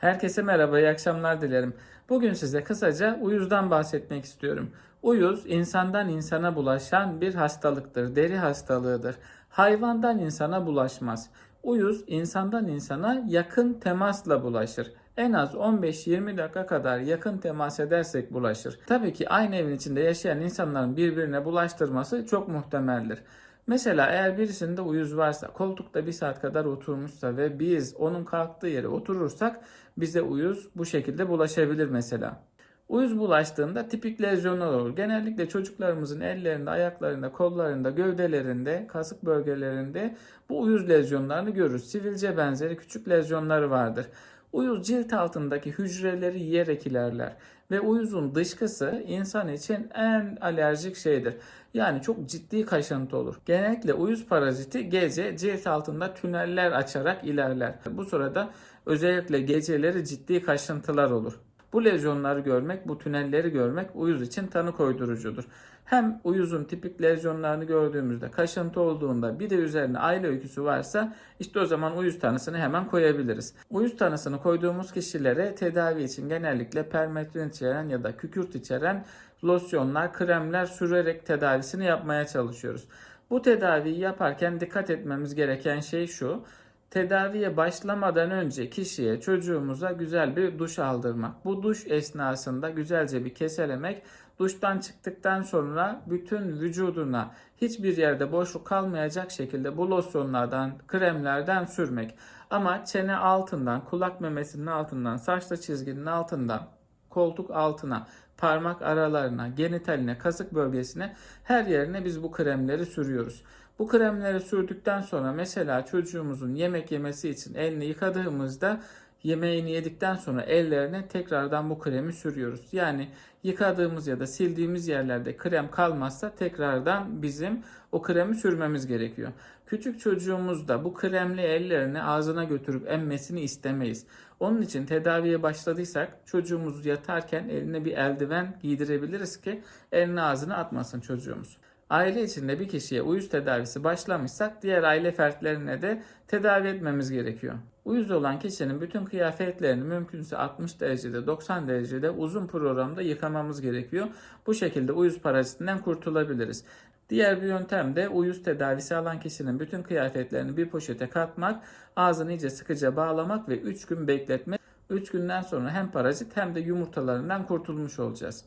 Herkese merhaba, iyi akşamlar dilerim. Bugün size kısaca uyuzdan bahsetmek istiyorum. Uyuz insandan insana bulaşan bir hastalıktır, deri hastalığıdır. Hayvandan insana bulaşmaz. Uyuz insandan insana yakın temasla bulaşır. En az 15-20 dakika kadar yakın temas edersek bulaşır. Tabii ki aynı evin içinde yaşayan insanların birbirine bulaştırması çok muhtemeldir. Mesela eğer birisinde uyuz varsa, koltukta bir saat kadar oturmuşsa ve biz onun kalktığı yere oturursak bize uyuz bu şekilde bulaşabilir mesela. Uyuz bulaştığında tipik lezyonlar olur. Genellikle çocuklarımızın ellerinde, ayaklarında, kollarında, gövdelerinde, kasık bölgelerinde bu uyuz lezyonlarını görürüz. Sivilce benzeri küçük lezyonları vardır. Uyuz cilt altındaki hücreleri yiyerek ilerler ve uyuzun dışkısı insan için en alerjik şeydir. Yani çok ciddi kaşıntı olur. Genellikle uyuz paraziti gece cilt altında tüneller açarak ilerler. Bu sırada özellikle geceleri ciddi kaşıntılar olur. Bu lezyonları görmek, bu tünelleri görmek uyuz için tanı koydurucudur. Hem uyuzun tipik lezyonlarını gördüğümüzde, kaşıntı olduğunda bir de üzerine aile öyküsü varsa işte o zaman uyuz tanısını hemen koyabiliriz. Uyuz tanısını koyduğumuz kişilere tedavi için genellikle permetrin içeren ya da kükürt içeren losyonlar, kremler sürerek tedavisini yapmaya çalışıyoruz. Bu tedaviyi yaparken dikkat etmemiz gereken şey şu. Tedaviye başlamadan önce kişiye, çocuğumuza güzel bir duş aldırmak. Bu duş esnasında güzelce bir keselemek, duştan çıktıktan sonra bütün vücuduna hiçbir yerde boşluk kalmayacak şekilde bu losyonlardan, kremlerden sürmek. Ama çene altından, kulak memesinin altından, saçlı çizginin altından, koltuk altına, parmak aralarına, genitaline, kasık bölgesine her yerine biz bu kremleri sürüyoruz. Bu kremleri sürdükten sonra mesela çocuğumuzun yemek yemesi için elini yıkadığımızda yemeğini yedikten sonra ellerine tekrardan bu kremi sürüyoruz. Yani yıkadığımız ya da sildiğimiz yerlerde krem kalmazsa tekrardan bizim o kremi sürmemiz gerekiyor. Küçük çocuğumuz da bu kremli ellerini ağzına götürüp emmesini istemeyiz. Onun için tedaviye başladıysak çocuğumuz yatarken eline bir eldiven giydirebiliriz ki elini ağzına atmasın çocuğumuz. Aile içinde bir kişiye uyuz tedavisi başlamışsak diğer aile fertlerine de tedavi etmemiz gerekiyor. Uyuz olan kişinin bütün kıyafetlerini mümkünse 60 derecede 90 derecede uzun programda yıkamamız gerekiyor. Bu şekilde uyuz parazitinden kurtulabiliriz. Diğer bir yöntem de uyuz tedavisi alan kişinin bütün kıyafetlerini bir poşete katmak, ağzını iyice sıkıca bağlamak ve 3 gün bekletmek. 3 günden sonra hem parazit hem de yumurtalarından kurtulmuş olacağız.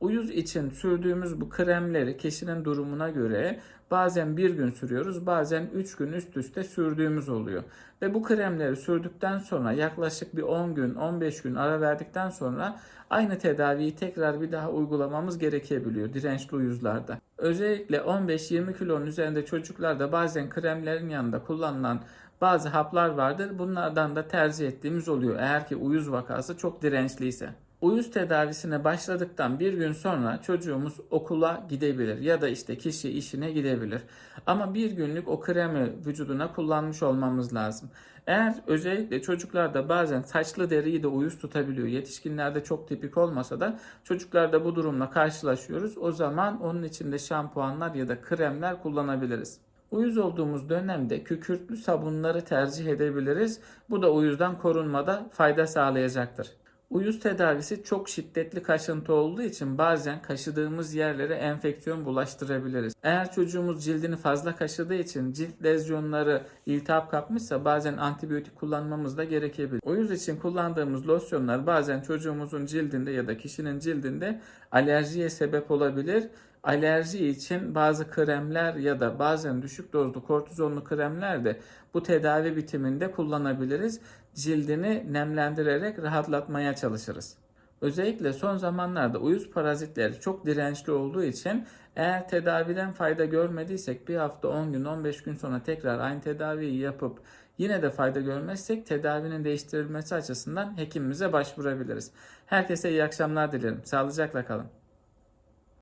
Uyuz için sürdüğümüz bu kremleri kişinin durumuna göre bazen bir gün sürüyoruz, bazen 3 gün üst üste sürdüğümüz oluyor. Ve bu kremleri sürdükten sonra yaklaşık bir 10 gün, 15 gün ara verdikten sonra aynı tedaviyi tekrar bir daha uygulamamız gerekebiliyor dirençli uyuzlarda. Özellikle 15-20 kilonun üzerinde çocuklarda bazen kremlerin yanında kullanılan bazı haplar vardır. Bunlardan da tercih ettiğimiz oluyor eğer ki uyuz vakası çok dirençliyse. Uyuz tedavisine başladıktan bir gün sonra çocuğumuz okula gidebilir ya da işte kişi işine gidebilir. Ama bir günlük o kremi vücuduna kullanmış olmamız lazım. Eğer özellikle çocuklarda bazen saçlı deriyi de uyuz tutabiliyor. Yetişkinlerde çok tipik olmasa da çocuklarda bu durumla karşılaşıyoruz. O zaman onun içinde şampuanlar ya da kremler kullanabiliriz. Uyuz olduğumuz dönemde kükürtlü sabunları tercih edebiliriz. Bu da uyuzdan korunmada fayda sağlayacaktır. Uyuz tedavisi çok şiddetli kaşıntı olduğu için bazen kaşıdığımız yerlere enfeksiyon bulaştırabiliriz. Eğer çocuğumuz cildini fazla kaşıdığı için cilt lezyonları iltihap kapmışsa bazen antibiyotik kullanmamız da gerekebilir. Uyuz için kullandığımız losyonlar bazen çocuğumuzun cildinde ya da kişinin cildinde alerjiye sebep olabilir. Alerji için bazı kremler ya da bazen düşük dozlu kortizonlu kremler de bu tedavi bitiminde kullanabiliriz. Cildini nemlendirerek rahatlatmaya çalışırız. Özellikle son zamanlarda uyuz parazitleri çok dirençli olduğu için eğer tedaviden fayda görmediysek bir hafta 10 gün 15 gün sonra tekrar aynı tedaviyi yapıp yine de fayda görmezsek tedavinin değiştirilmesi açısından hekimimize başvurabiliriz. Herkese iyi akşamlar dilerim. Sağlıcakla kalın.